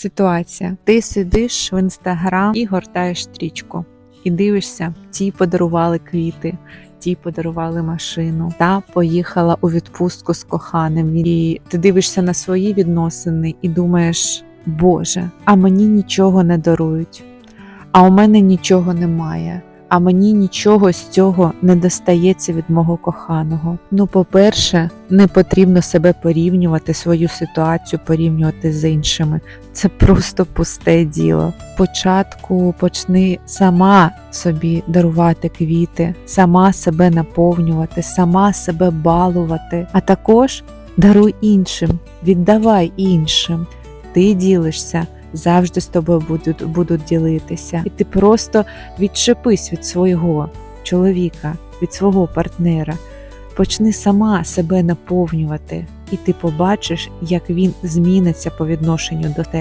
Ситуація. Ти сидиш в інстаграм і гортаєш стрічку, і дивишся, ті подарували квіти, ті подарували машину, та поїхала у відпустку з коханим. І ти дивишся на свої відносини і думаєш: Боже, а мені нічого не дарують, а у мене нічого немає. А мені нічого з цього не достається від мого коханого. Ну, по-перше, не потрібно себе порівнювати, свою ситуацію порівнювати з іншими. Це просто пусте діло. Спочатку почни сама собі дарувати квіти, сама себе наповнювати, сама себе балувати, а також даруй іншим, віддавай іншим. Ти ділишся. Завжди з тобою будуть, будуть ділитися, і ти просто відчепись від свого чоловіка, від свого партнера. Почни сама себе наповнювати, і ти побачиш, як він зміниться по відношенню до тебе.